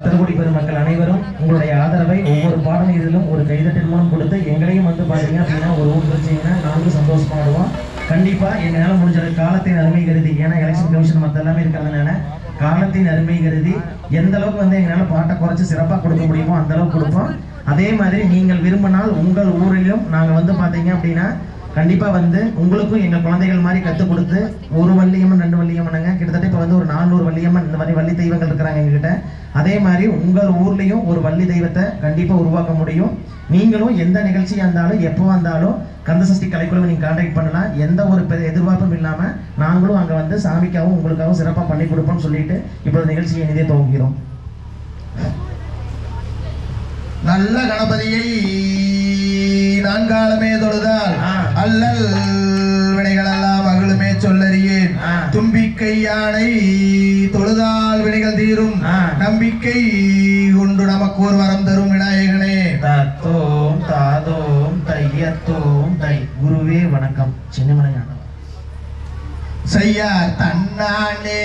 பக்தர்குடி பெருமக்கள் அனைவரும் உங்களுடைய ஆதரவை ஒவ்வொரு பாடம் இதிலும் ஒரு கைதட்டின் மூலம் கொடுத்து எங்களையும் வந்து பார்த்தீங்க அப்படின்னா ஒரு ஊக்குவிச்சீங்கன்னா நாங்களும் சந்தோஷமாடுவோம் கண்டிப்பா எங்களால் முடிஞ்ச காலத்தின் அருமை கருதி ஏன்னா எலெக்ஷன் கமிஷன் மத்த எல்லாமே இருக்கிறதுனால காலத்தின் அருமை கருதி எந்த அளவுக்கு வந்து எங்களால பாட்டை குறைச்சு சிறப்பா கொடுக்க முடியுமோ அந்த அளவுக்கு கொடுப்போம். அதே மாதிரி நீங்கள் விரும்பினால் உங்கள் ஊரிலும் நாங்க வந்து பாத்தீங்க அப்படின்னா கண்டிப்பா வந்து உங்களுக்கும் எங்க குழந்தைகள் மாதிரி கத்துக் கொடுத்து ஒரு வள்ளியம்மன் ரெண்டு வள்ளியம்மனுங்க. கிட்டத்தட்ட இப்ப வந்து ஒரு நானூறு வள்ளியம்மன் இந்த மாதிரி வள்ளி தெய்வங்கள் இருக்கிறாங்க எங்ககிட்ட. அதே மாதிரி உங்கள் ஊர்லயும் ஒரு வள்ளி தெய்வத்தை கண்டிப்பா உருவாக்க முடியும். நீங்களும் எந்த நிகழ்ச்சியா இருந்தாலும் எப்போ வந்தாலும் கந்தசஷ்டி கலைக்குழுவை நீங்க கான்டாக்ட் பண்ணலாம். எந்த ஒரு எதிர்பார்ப்பும் இல்லாம நாங்களும் அங்க வந்து சாமிக்காகவும் உங்களுக்காகவும் சிறப்பா பண்ணி கொடுப்போம்னு சொல்லிட்டு இப்போது நிகழ்ச்சியை இனிதே துவங்குகிறோம். நல்ல கணபதியை நான்காலமே தொழுதால். அல்லல் வினைகளெல்லாம் மகளுமே சொல்லறியேன். தும்பிக்கை யானை தொழுதால் வினைகள் தீரும். நம்பிக்கை கொண்டு நமக்கு ஒரு வரம் தரும் விநாயகனே. தத்தோம் தாதோம் தையத்தோம் தை. குருவே வணக்கம். சின்னமலையான செய்யார் தன்னானே